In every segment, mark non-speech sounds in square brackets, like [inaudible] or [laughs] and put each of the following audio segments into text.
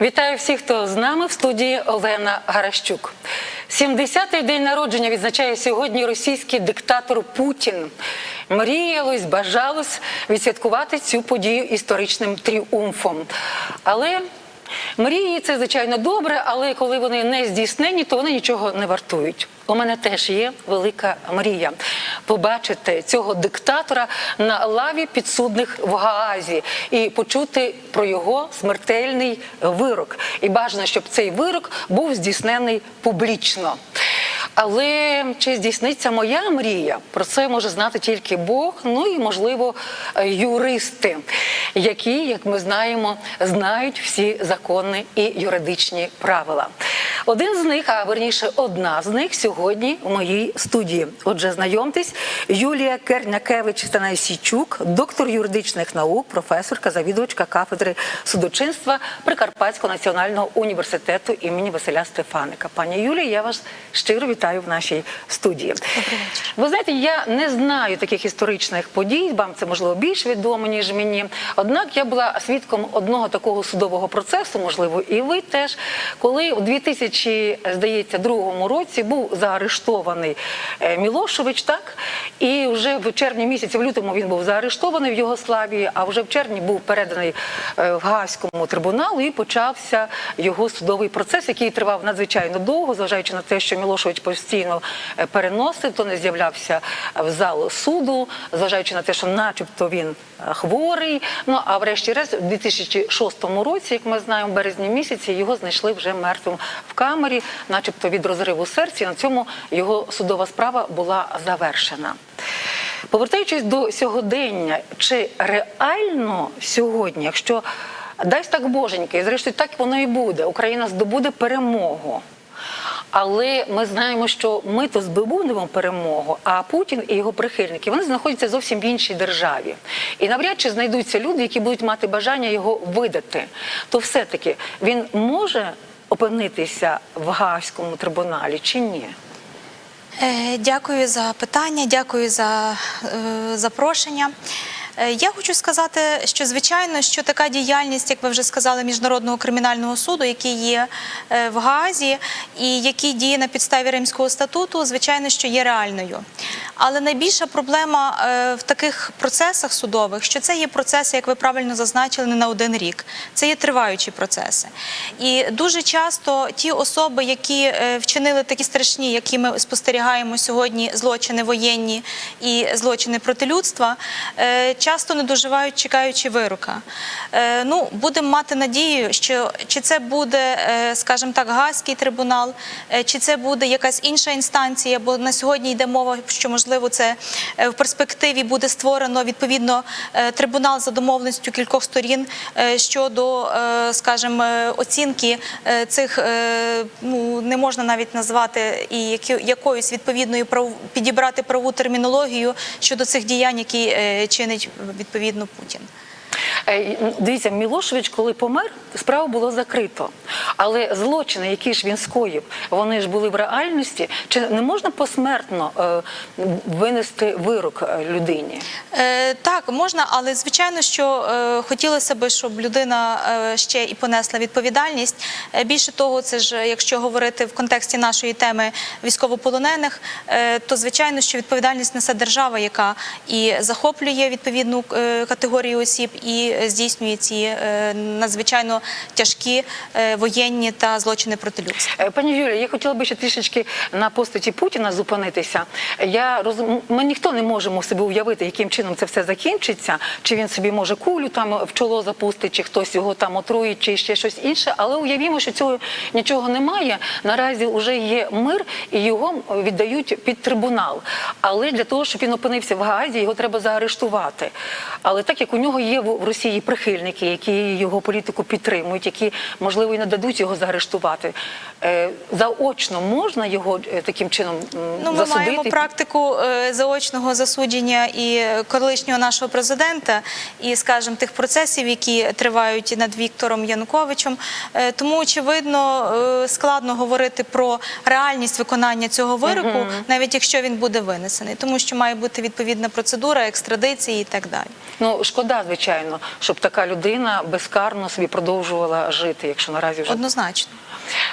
Вітаю всіх, хто з нами в студії Олена Гаращук. 70-й день народження відзначає сьогодні російський диктатор Путін. Мріялось, бажалось відсвяткувати цю подію історичним тріумфом. Але мрії це звичайно добре, але коли вони не здійснені, то вони нічого не вартують. У мене теж є велика мрія побачити цього диктатора на лаві підсудних в Гаазі і почути про його смертельний вирок. І бажано, щоб цей вирок був здійснений публічно. Але чи здійсниться моя мрія? Про це може знати тільки Бог, ну і можливо юристи, які, як ми знаємо, знають всі закони і юридичні правила. Один з них, а верніше, одна з них сьогодні в моїй студії. Отже, знайомтесь, Юлія Кернякевич Станайсійчук, доктор юридичних наук, професорка, завідувачка кафедри судочинства Прикарпатського національного університету імені Василя Стефаника. Пані Юлія, я вас щиро вітаю в нашій студії. Ви знаєте, я не знаю таких історичних подій. Вам це можливо більш відомо ніж мені. Однак я була свідком одного такого судового процесу, можливо, і ви теж, коли у 2000, здається, другому році був заарештований е, Мілошевич, так і вже в червні місяці, в лютому він був заарештований в Югославії, а вже в червні був переданий е, в Гаазькому трибуналу і почався його судовий процес, який тривав надзвичайно довго, зважаючи на те, що Мілошевич постійно е, переносив, то не з'являвся в зал суду, зважаючи на те, що, начебто, він хворий. Ну а врешті-решт, у 2006 році, як ми знаємо, в березні місяці його знайшли вже мертвим в камері, начебто від розриву серця. На цьому його судова справа була завершена. Повертаючись до сьогодення, чи реально сьогодні, якщо дасть так боженьки, і зрештою так воно і буде, Україна здобуде перемогу. Але ми знаємо, що ми то здобудемо перемогу, а Путін і його прихильники вони знаходяться зовсім в іншій державі. І навряд чи знайдуться люди, які будуть мати бажання його видати. То все-таки він може опинитися в Гаазькому трибуналі чи ні? Е, Дякую за питання, дякую за е, запрошення. Е, Я хочу сказати, що звичайно, що така діяльність, як ви вже сказали, міжнародного кримінального суду, який є е, в Гаазі і який діє на підставі Римського статуту, звичайно, що є реальною. Але найбільша проблема е, в таких процесах судових, що це є процеси, як ви правильно зазначили, не на один рік. Це є триваючі процеси. І дуже часто ті особи, які вчинили такі страшні, які ми спостерігаємо сьогодні, злочини воєнні і злочини проти людства, часто не доживають, чекаючи вирока. Е, Ну, будемо мати надію, що чи це буде, е, скажімо так, Гаазький трибунал, е, чи це буде якась інша інстанція, бо на сьогодні йде мова, що можливо це в перспективі буде створено відповідно трибунал за домовленістю кількох сторін щодо, скажімо, оцінки цих ну не можна навіть назвати і якоюсь відповідною прав підібрати правову термінологію щодо цих діянь, які чинить відповідно Путін. Е, Дивіться, Мілошевич, коли помер, справу було закрито. Але злочини, які ж він скоїв, вони ж були в реальності. Чи не можна посмертно е, винести вирок е, людині? Е, так, можна, але звичайно, що е, хотілося б, щоб людина е, ще і понесла відповідальність. Е, більше того, це ж якщо говорити в контексті нашої теми військовополонених, е, то звичайно, що відповідальність несе держава, яка і захоплює відповідну е, категорію осіб, і здійснює ці е, надзвичайно тяжкі е, воєнні та злочини проти людства. Е, Пані Юлія, я хотіла би ще трішечки на постаті Путіна зупинитися. Я розум... Ми ніхто не можемо собі уявити, яким чином це все закінчиться. Чи він собі може кулю там в чоло запустить, чи хтось його там отруїть, чи ще щось інше. Але уявімо, що цього нічого немає. Наразі вже є мир і його віддають під трибунал. Але для того, щоб він опинився в Гаазі, його треба заарештувати. Але так як у нього є в Росії прихильники, які його політику підтримують, які можливо і не дадуть його заарештувати. е, Заочно можна його е, таким чином Ну, ми засудити? маємо практику е, заочного засудження і колишнього нашого президента, і, скажімо, тих процесів, які тривають над Віктором Януковичем. Тому, очевидно, складно говорити про реальність виконання цього вироку, навіть якщо він буде винесений, тому що має бути відповідна процедура екстрадиції і так далі. Ну шкода, звичайно, щоб така людина безкарно собі продовжувала жити, якщо наразі вже Однозначно.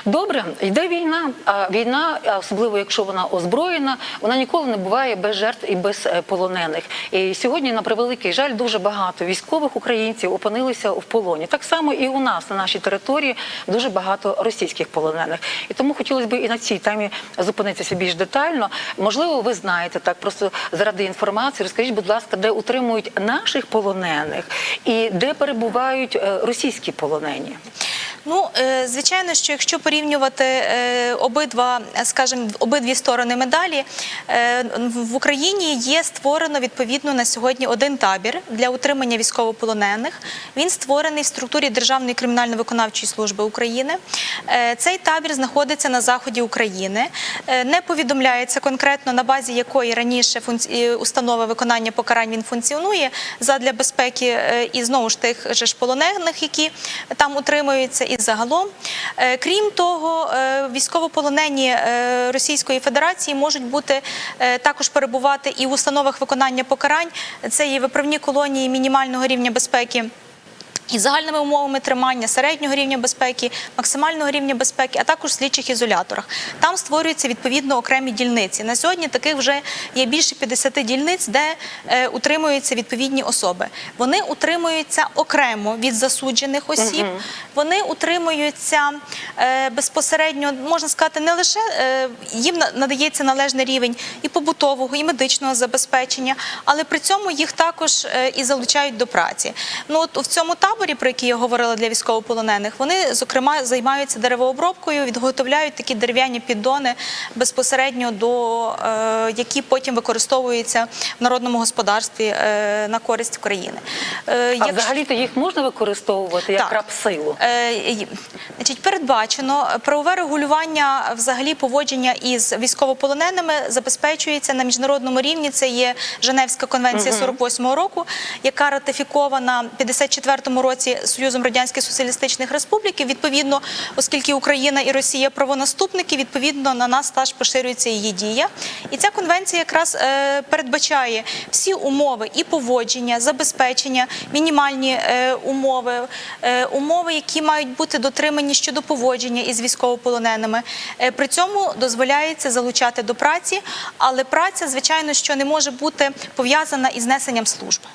Добре, йде війна. А війна, особливо якщо вона озброєна, вона ніколи не буває без жертв і без е, полонених. І сьогодні, на превеликий жаль, дуже багато військових українців опинилися в полоні. Так само і у нас на нашій території дуже багато російських полонених. І тому хотілося б і на цій темі зупинитися більш детально. Можливо, ви знаєте так, просто заради інформації. Розкажіть, будь ласка, де утримують наших полонених і де перебувають е, російські полонені? Ну, е, звичайно, що якщо порівнювати е, обидва, скажімо, обидві сторони медалі, е, в Україні є створено відповідно на сьогодні один табір для утримання військовополонених. Він створений в структурі Державної кримінально-виконавчої служби України. Цей табір знаходиться на заході України. Не повідомляється конкретно на базі якої раніше установи виконання покарань він функціонує задля безпеки і знову ж тих же ж полонених, які там утримуються, і загалом. Е, Крім того, е, військовополонені е, Російської Федерації можуть бути також перебувати і в установах виконання покарань. Це є виправні колонії мінімального рівня безпеки. І загальними умовами тримання середнього рівня безпеки, максимального рівня безпеки, а також в слідчих ізоляторах. Там створюються відповідно окремі дільниці. На сьогодні таких вже є більше 50 дільниць, де е, утримуються відповідні особи. Вони утримуються окремо від засуджених осіб. Вони утримуються е, безпосередньо, можна сказати, не лише е, їм на- надається належний рівень і побутового, і медичного забезпечення, але при цьому їх також е, і залучають до праці. Ну от в цьому таборі, про який я говорила для військовополонених, вони зокрема займаються деревообробкою, відготовляють такі дерев'яні піддони безпосередньо до е, які потім використовуються в народному господарстві е, на користь України. Е, А взагалі-то їх можна використовувати як Так. рабсилу? Е, Значить, передбачено правове регулювання взагалі поводження із військовополоненими забезпечується на міжнародному рівні. Це є Женевська конвенція 48-го року, яка ратифікована в 54-му році Союзом радянських соціалістичних республік. Відповідно, оскільки Україна і Росія правонаступники, відповідно на нас теж поширюється її дія. І ця конвенція якраз е, передбачає всі умови і поводження, забезпечення, мінімальні е, умови, е, умови, які мають бути дотримані щодо поводження із військовополоненими. При цьому дозволяється залучати до праці, але праця, звичайно, що не може бути пов'язана із несенням служби.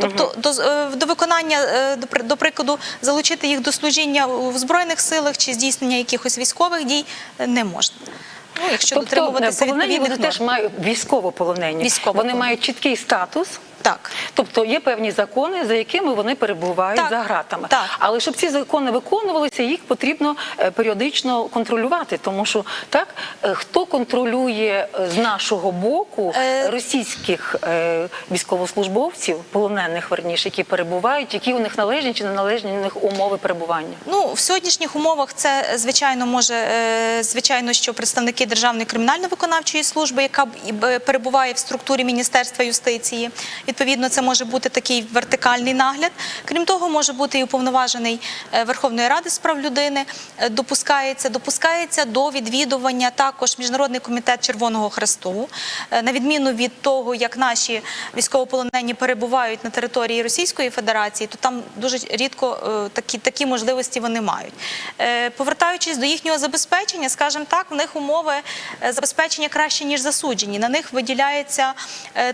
Тобто до, е, до виконання, е, до, до прикладу, залучити їх до служіння в Збройних силах чи здійснення якихось військових дій е, не можна. Ну, якщо Тобто дотримуватися відповідних норм. теж мають військово полонені. Військово Вони мають чіткий статус. Так. Тобто є певні закони, за якими вони перебувають Так, за гратами. так. Але щоб ці закони виконувалися, їх потрібно е, періодично контролювати. Тому що так, е, хто контролює е, з нашого боку Е, російських е, військовослужбовців, полонених верніше, які перебувають, які у них належні чи не належні у них умови перебування? Ну, в сьогоднішніх умовах це звичайно може звичайно, що представники Державної кримінально-виконавчої служби, яка перебуває в структурі Міністерства юстиції. Відповідно, це може бути такий вертикальний нагляд. Крім того, може бути і уповноважений е, Верховної Ради з прав людини. Е, Допускається, допускається до відвідування також Міжнародний комітет Червоного Хресту, Е, на відміну від того, як наші військовополонені перебувають на території Російської Федерації, то там дуже рідко такі, такі можливості вони мають. Повертаючись до їхнього забезпечення, скажімо так, в них умови забезпечення краще ніж засуджені. На них виділяється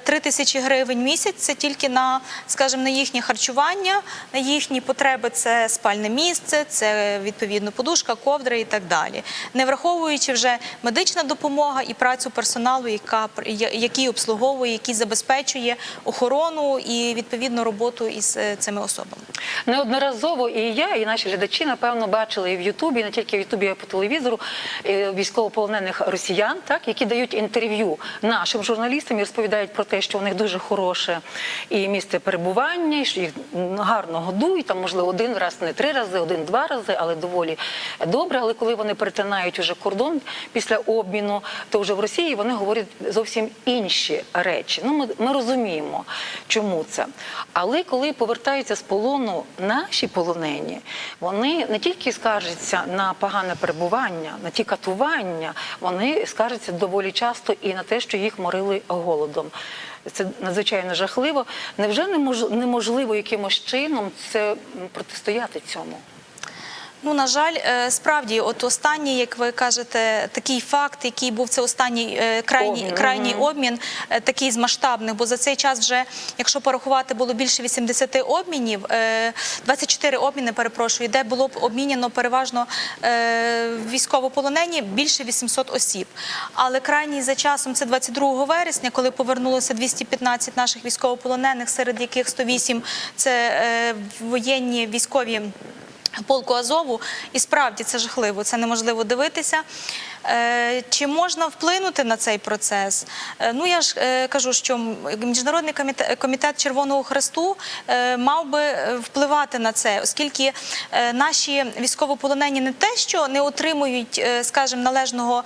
3 тисячі гривень в місяць. Це тільки на, скажімо, на їхнє харчування, на їхні потреби. Це спальне місце, це відповідно подушка, ковдра і так далі. Не враховуючи вже медична допомога і працю персоналу, яка який обслуговує, який забезпечує охорону і відповідно роботу із е, цими особами. Неодноразово і я, і наші глядачі, напевно, бачили і в Ютубі, і не тільки в Ютубі, а по телевізору е, військовополонених росіян, так які дають інтерв'ю нашим журналістам і розповідають про те, що у них дуже хороше і місце перебування, і їх гарно годують. Там можливо один раз, не три рази, один-два рази, але доволі добре. Але коли вони перетинають уже кордон після обміну, то вже в Росії вони говорять зовсім інші речі. Ну, ми, ми розуміємо, чому це. Але коли повертаються з полону наші полонені, вони не тільки скаржаться на погане перебування, на ті катування, вони скаржаться доволі часто і на те, що їх морили голодом. Це надзвичайно жахливо. Невже немож- неможливо якимось чином це протистояти цьому? Ну, на жаль, е, справді, от останній, як ви кажете, такий факт, який був це останній е, крайній, Обмін, крайній обмін, е, такий з масштабних, бо за цей час вже, якщо порахувати, було більше 80 обмінів, е, 24 обміни, перепрошую, де було б обміняно переважно військовополонені більше 800 осіб. Але крайній за часом це 22 вересня, коли повернулося 215 наших військовополонених, серед яких 108 – це воєнні військові полку Азову, і справді це жахливо, це неможливо дивитися. Е, Чи можна вплинути на цей процес? Е, Ну я ж е, кажу, що міжнародний комітет, Червоного Хресту мав би впливати на це, оскільки наші військовополонені не те, що не отримують, скажімо, належного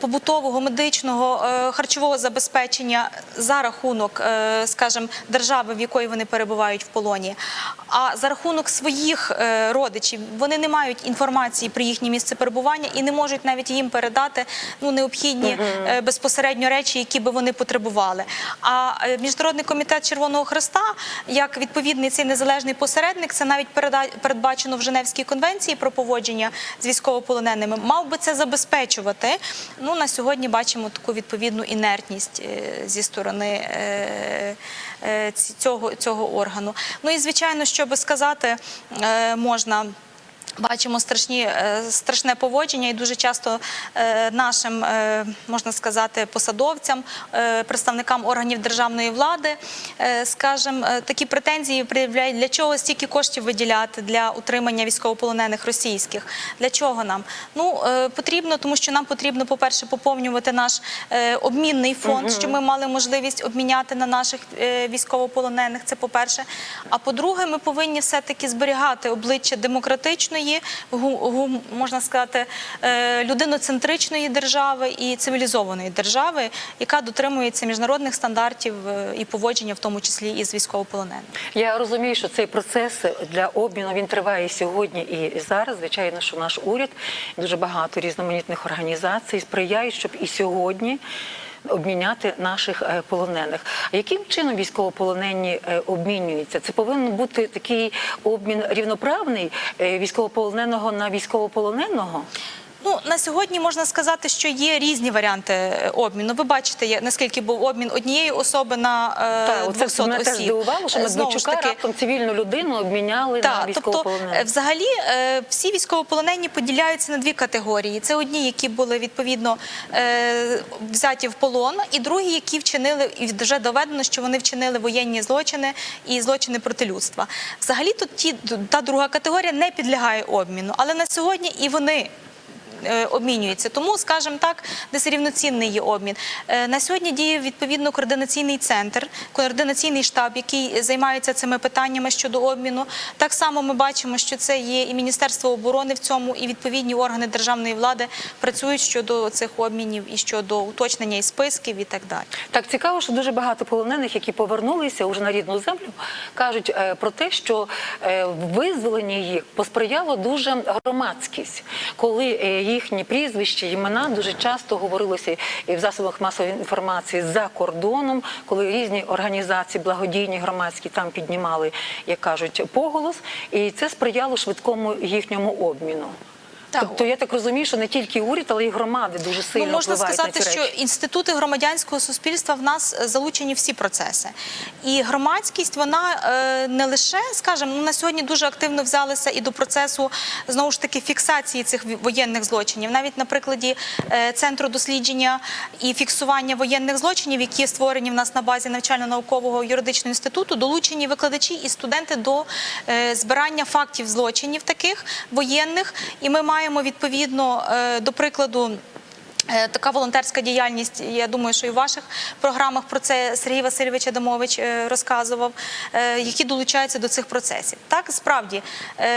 побутового, медичного, харчового забезпечення за рахунок, скажімо, держави, в якої вони перебувають в полоні, а за рахунок своїх родичів вони не мають інформації про їхнє місце перебування і не можуть навіть їм передати ну необхідні е, безпосередньо речі, які би вони потребували. А е, міжнародний комітет Червоного Хреста, як відповідний цей незалежний посередник, це навіть переда- передбачено в Женевській конвенції про поводження з військовополоненими, мав би це забезпечувати. Ну на сьогодні бачимо таку відповідну інертність е, зі сторони. е, е, ці- цього, цього органу. Ну і звичайно, що би сказати, е, можна. Бачимо страшні, е, страшне поводження, і дуже часто е, нашим, е, можна сказати, посадовцям, представникам органів державної влади, скажімо, е, такі претензії пред'являють, для чого стільки коштів виділяти для утримання військовополонених російських. Для чого нам? Ну потрібно, тому що нам потрібно, по-перше, поповнювати наш обмінний фонд, щоб ми мали можливість обміняти на наших військовополонених. Це по-перше. А по-друге, ми повинні все-таки зберігати обличчя демократичної, гу, гу- можна сказати, е, людиноцентричної держави і цивілізованої держави, яка дотримується міжнародних стандартів е, і поводження, в тому числі і з військовополоненими. Я розумію, що цей процес для обміну він триває сьогодні і зараз. Звичайно, що наш уряд дуже багато різноманітних організацій сприяють, щоб і сьогодні. Обміняти наших е, полонених. Яким чином військовополонені е, обмінюються? Це повинен бути такий обмін рівноправний е, військовополоненого на військовополоненого? Ну на сьогодні можна сказати, що є різні варіанти е, обміну. Ви бачите, наскільки був обмін однієї особи на е, Так, оце 200 мене осіб. теж здивувало, що Е, Медведчука таки, раптом цивільну людину обміняли на тобто, е, взагалі, е, всі військовополонені поділяються на дві категорії: це одні, які були відповідно е, взяті в полон, і другі, які вчинили і вже доведено, що вони вчинили воєнні злочини і злочини проти людства. Взагалі, то ті та друга категорія не підлягає обміну, але на сьогодні і вони е, обмінюються. Тому, скажімо так, десь рівноцінний є обмін. Е, На сьогодні діє відповідно координаційний центр, координаційний штаб, який займається цими питаннями щодо обміну. Так само ми бачимо, що це є і Міністерство оборони в цьому, і відповідні органи державної влади працюють щодо цих обмінів і щодо уточнення і списків і так далі. Так цікаво, що дуже багато полонених, які повернулися уже на рідну землю, кажуть е, про те, що визволення їх посприяло дуже громадськість, коли їхні прізвища, імена дуже часто говорилося і в засобах масової інформації за кордоном, коли різні організації, благодійні громадські там піднімали, як кажуть, поголос, і це сприяло швидкому їхньому обміну. Тобто я так розумію, що не тільки уряд, але й громади дуже сильно Ну, можна впливають сказати, на ці що інститути громадянського суспільства в нас е, залучені всі процеси. І громадськість, вона е, не лише, скажімо, ну, на сьогодні дуже активно взялися і до процесу знову ж таки фіксації цих воєнних злочинів. Навіть на прикладі е, центру дослідження і фіксування воєнних злочинів, які створені в нас на базі навчально-наукового юридичного інституту, долучені викладачі і студенти до е, збирання фактів злочинів таких воєнних. І ми маємо відповідно е, до прикладу. Е, Така волонтерська діяльність, я думаю, що і в ваших програмах про це Сергій Васильович Адамович е, розказував, е, які долучаються до цих процесів. Так, справді,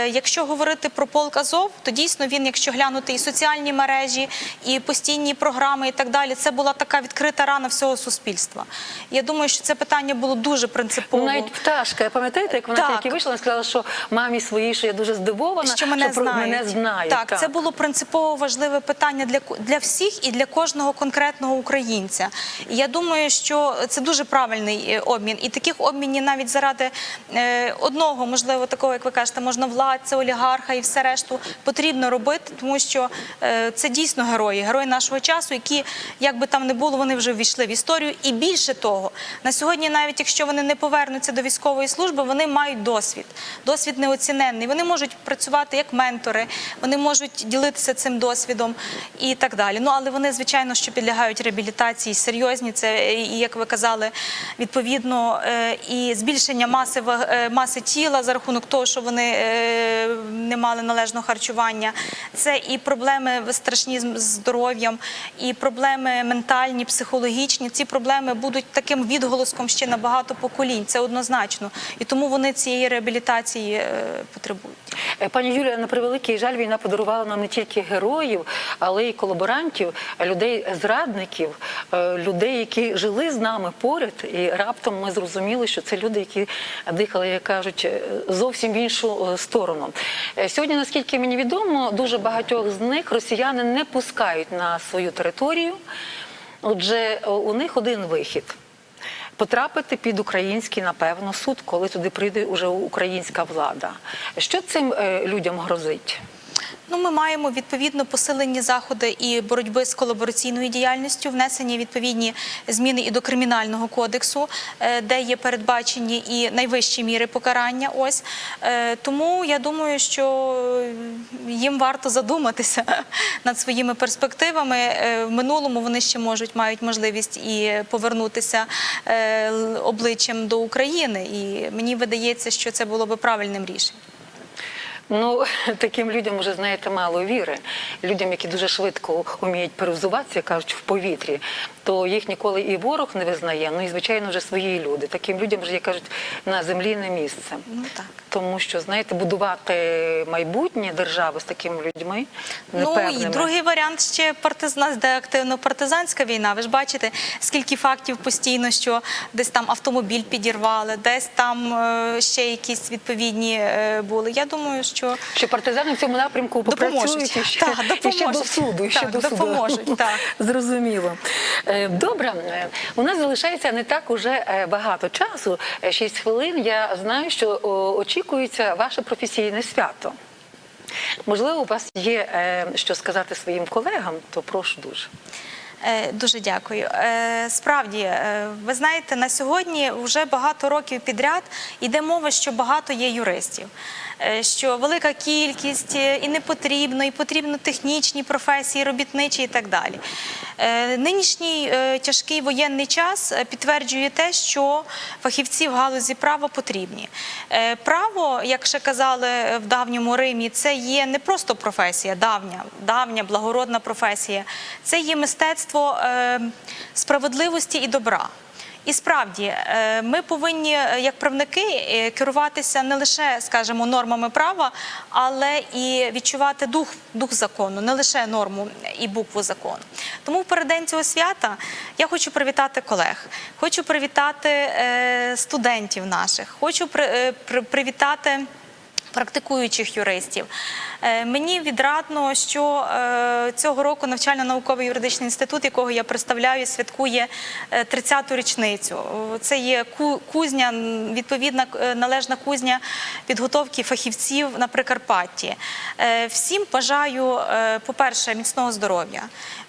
якщо говорити про полк Азов, то дійсно він, якщо глянути і соціальні мережі, і постійні програми, і так далі, це була така відкрита рана всього суспільства. Я думаю, що це питання було дуже принципово. Навіть пташка, пам'ятаєте, як вона Так. тільки вийшла, вона сказала, що мамі своїй, що я дуже здивована, що мене про знають. мене знають. Так, це було принципово важливе питання для для всіх і для кожного конкретного українця. І я думаю, що це дуже правильний е, обмін. І таких обмінів навіть заради е, одного, можливо, такого, як ви кажете, можна владця, олігарха і все решту потрібно робити, тому що е, це дійсно герої, герої нашого часу, які, як би там не було, вони вже ввійшли в історію. І більше того, на сьогодні, навіть якщо вони не повернуться до військової служби, вони мають досвід. Досвід неоціненний. Вони можуть працювати як ментори, вони можуть ділитися цим досвідом і так далі. Ну але вони, звичайно, що підлягають реабілітації серйозні. Це як ви казали, відповідно е, і збільшення маси е, маси тіла за рахунок того, що вони е, не мали належного харчування. Це і проблеми страшні з здоров'ям, і проблеми ментальні, психологічні. Ці проблеми будуть таким відголоском ще на багато поколінь. Це однозначно. І тому вони цієї реабілітації е, потребують. Е, Пані Юлія, на превеликий жаль, війна подарувала нам не тільки героїв, але й колаборантів, людей зрадників, е, людей, які жили з нами поряд, і раптом ми зрозуміли, що це люди, які дихали, як кажуть, е, зовсім в іншу е, сторону. Е, Сьогодні, наскільки мені відомо, дуже багатьох з них росіяни не пускають на свою територію. Отже, е, у них один вихід. Потрапити під український, напевно, суд, коли туди прийде уже українська влада. Що цим е, людям грозить? Ну, ми маємо відповідно посилені заходи і боротьби з колабораційною діяльністю, внесені відповідні зміни і до кримінального кодексу, е, де є передбачені і найвищі міри покарання. Ось Е, тому я думаю, що їм варто задуматися [laughs] над своїми перспективами. Е, В минулому вони ще можуть мають можливість і повернутися е, обличчям до України. І мені видається, що це було би правильним рішенням. Ну, [laughs] таким людям вже знаєте мало віри. Людям, які дуже швидко вміють перевзуватися, кажуть, в повітрі, то їх ніколи і ворог не визнає. Ну і звичайно, вже свої люди. Таким людям вже як кажуть на землі не місце. Ну так. Тому що знаєте, будувати майбутнє держави з такими людьми Ну і другий варіант ще партизан, де активно партизанська війна. Ви ж бачите, скільки фактів постійно, що десь там автомобіль підірвали, десь там е, ще якісь відповідні е, були. Я думаю, що Що партизани в цьому напрямку Допоможуть. попрацюють і ще, Так, і ще до суду. І ще Так, до суду. допоможуть, [laughs] так. Зрозуміло. Е, Добре, Е, у нас залишається не так уже е, багато часу. Шість хвилин. Я знаю, що очікується ваше професійне свято. Можливо, у вас є що сказати своїм колегам, то прошу дуже. Дуже дякую. Справді, ви знаєте, на сьогодні вже багато років підряд йде мова, що багато є юристів, що велика кількість е, і не потрібно, і потрібно технічні професії, робітничі і так далі. Е, Нинішній е, тяжкий воєнний час е, підтверджує те, що фахівці в галузі права потрібні. Е, Право, як ще казали в давньому Римі, це є не просто професія, давня, давня благородна професія. Це є мистецтво е, справедливості і добра. І справді е, ми повинні, е, як правники, е, керуватися не лише, скажімо, нормами права, але і відчувати дух, дух закону, не лише норму і букву закону. Тому в передень цього свята я хочу привітати колег, хочу привітати студентів наших, хочу при- привітати практикуючих юристів. Е, Мені відрадно, що е, цього року навчально-науковий юридичний інститут, якого я представляю, святкує е, 30-ту річницю. Це є кузня, відповідна е, належна кузня підготовки фахівців на Прикарпатті. Е, Всім бажаю, е, по-перше, міцного здоров'я.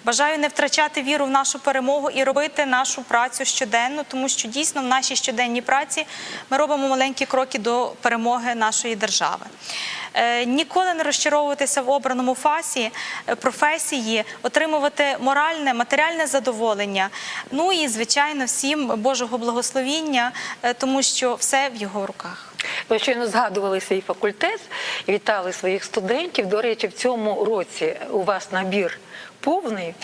Бажаю не втрачати віру в нашу перемогу і робити нашу працю щоденно, тому що дійсно в нашій щоденній праці ми робимо маленькі кроки до перемоги нашої держави. Е, Ніколи не розчаровуватися в обраному фасі е, професії, отримувати моральне, матеріальне задоволення. Ну і звичайно, всім Божого благословіння, е, тому що все в його руках. Ви щойно згадували свій факультет вітали своїх студентів. До речі, в цьому році у вас набір повний.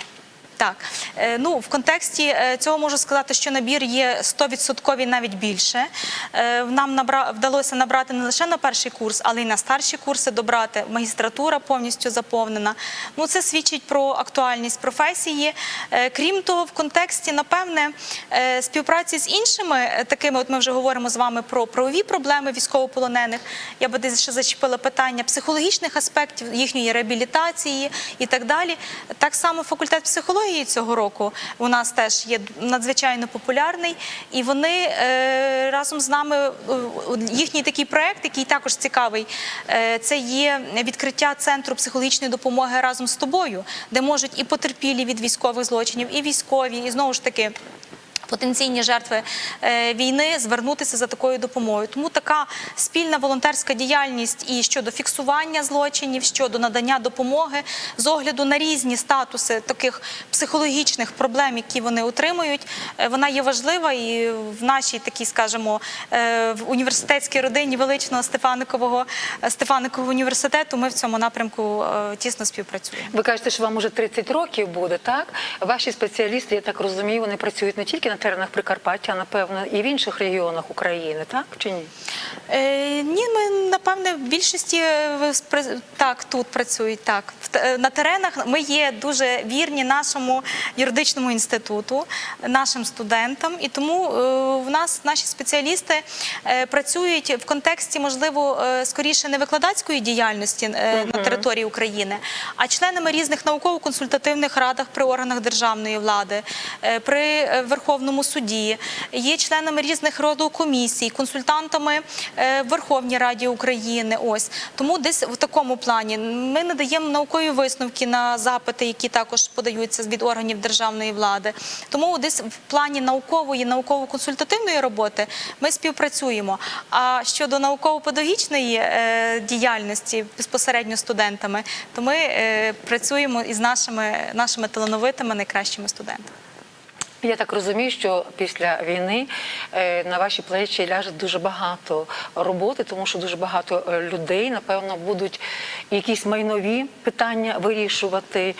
Так, Е, ну в контексті е, цього можу сказати, що набір є 100% навіть більше. Е, Нам набра... вдалося набрати не лише на перший курс, але й на старші курси добрати. Магістратура повністю заповнена. Ну це свідчить про актуальність професії. Крім того, в контексті, напевне, співпраці з іншими такими, от ми вже говоримо з вами про правові проблеми військовополонених. Я би десь ще зачепила питання психологічних аспектів їхньої реабілітації і так далі. Так само факультет психології цього року у нас теж є надзвичайно популярний, і вони е, разом з нами е, їхній такий проект, який також цікавий, е, це є відкриття центру психологічної допомоги разом з тобою, де можуть і потерпілі від військових злочинів, і військові, і знову ж таки. Потенційні жертви е, війни звернутися за такою допомогою. Тому така спільна волонтерська діяльність і щодо фіксування злочинів, щодо надання допомоги з огляду на різні статуси таких психологічних проблем, які вони отримують, е, вона є важлива і в нашій такій, скажімо, е, в університетській родині величного Стефаникового Стефаникового університету. Ми в цьому напрямку тісно співпрацюємо. Ви кажете, що вам уже 30 років буде, так? Ваші спеціалісти, я так розумію, вони працюють не тільки на теренах Прикарпаття, напевно і в інших регіонах України, так чи ні? Е, ні, ми напевне в більшості е, так тут працюють. Так е, на теренах ми є дуже вірні нашому юридичному інституту, нашим студентам, і тому е, в нас наші спеціалісти працюють в контексті, можливо, скоріше не викладацької діяльності на території України, а членами різних науково-консультативних радах при органах державної влади, при е, Верховному суді, є членами різних роду комісій, консультантами е, Верховній Раді України. Ось тому десь в такому плані ми надаємо наукові висновки на запити, які також подаються від органів державної влади. Тому десь в плані наукової, науково-консультативної роботи ми співпрацюємо. А щодо науково-педагогічної е, діяльності безпосередньо студентами, то ми е, працюємо із нашими, нашими талановитими найкращими студентами. Я так розумію, що після війни е, на ваші плечі ляже дуже багато роботи, тому що дуже багато е, людей, напевно, будуть якісь майнові питання вирішувати,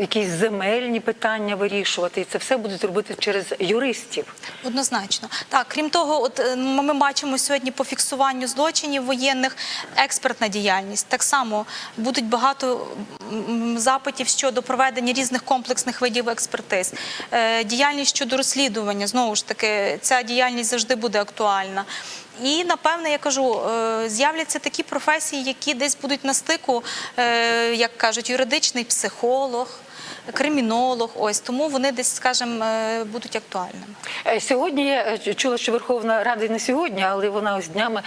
якісь земельні питання вирішувати. І це все будуть робити через юристів. Однозначно, так крім того, от е, ми ми бачимо сьогодні по фіксуванню злочинів воєнних експертна діяльність. Так само будуть багато запитів щодо проведення різних комплексних видів експертиз. Е, Діяльність щодо розслідування знову ж таки, ця діяльність завжди буде актуальна. І напевне я кажу, е, з'являться такі професії, які десь будуть на стику, е, як кажуть, юридичний психолог. Кримінолог, ось тому вони десь, скажімо, е, будуть актуальними. Сьогодні я чула, що Верховна Рада не сьогодні, але вона ось днями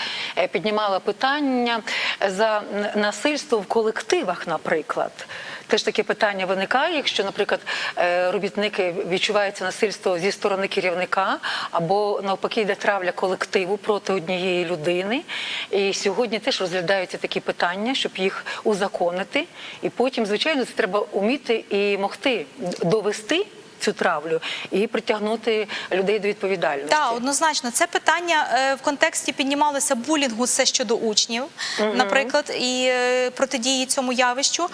піднімала питання за насильство в колективах, наприклад. Теж таке питання виникає, якщо, наприклад, е, робітники відчувається насильство зі сторони керівника, або навпаки йде травля колективу проти однієї людини. І сьогодні теж розглядаються такі питання, щоб їх узаконити. І потім, звичайно, це треба уміти і могти довести цю травлю і притягнути людей до відповідальності. Так, однозначно, це питання е, в контексті піднімалося булінгу це щодо учнів, наприклад, і е, протидії цьому явищу.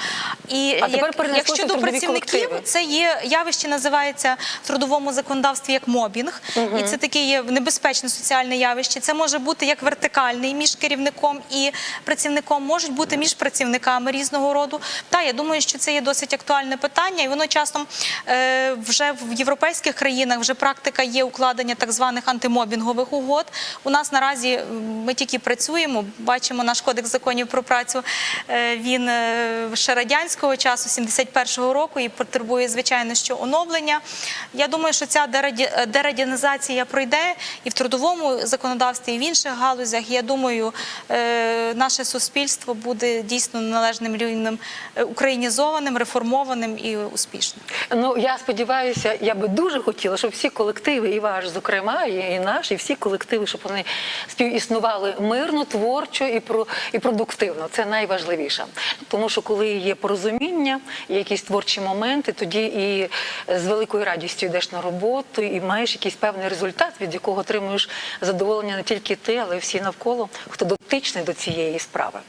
І А тепер як, перенеслося як в щодо трудові працівників, колективи. це є явище, називається в трудовому законодавстві як мобінг, і це таке є небезпечне соціальне явище. Це може бути як вертикальний між керівником і працівником, можуть бути між працівниками різного роду. Та я думаю, що це є досить актуальне питання, і воно часом е, вже в європейських країнах вже практика є укладення так званих антимобінгових угод. У нас наразі ми тільки працюємо, бачимо наш кодекс законів про працю. е, Він е, ще радянського часу, 71-го року, і потребує звичайно що оновлення. Я думаю, що ця дераді- дерадянізація пройде і в трудовому законодавстві, і в інших галузях. Я думаю, е, наше суспільство буде дійсно належним рівнем е, українізованим, реформованим і успішним. Ну я сподіваюся, я би дуже хотіла, щоб всі колективи, і ваш, зокрема, і наш, і всі колективи, щоб вони співіснували мирно, творчо і про і продуктивно. Це найважливіше. Тому що коли є порозуміння, є якісь творчі моменти, тоді і з великою радістю йдеш на роботу і маєш якийсь певний результат, від якого отримуєш задоволення не тільки ти, але й всі навколо, хто дотичний до цієї справи.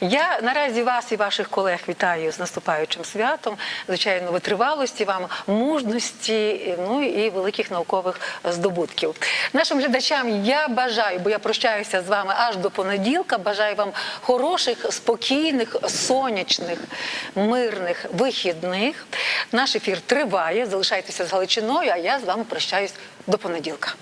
Я наразі вас і ваших колег вітаю з наступаючим святом. Звичайно, витривалості вам, мужності, ну і великих наукових здобутків. Нашим глядачам я бажаю, бо я прощаюся з вами аж до понеділка. Бажаю вам хороших, спокійних, сонячних, мирних вихідних. Наш ефір триває. Залишайтеся з Галичиною, а я з вами прощаюсь до понеділка.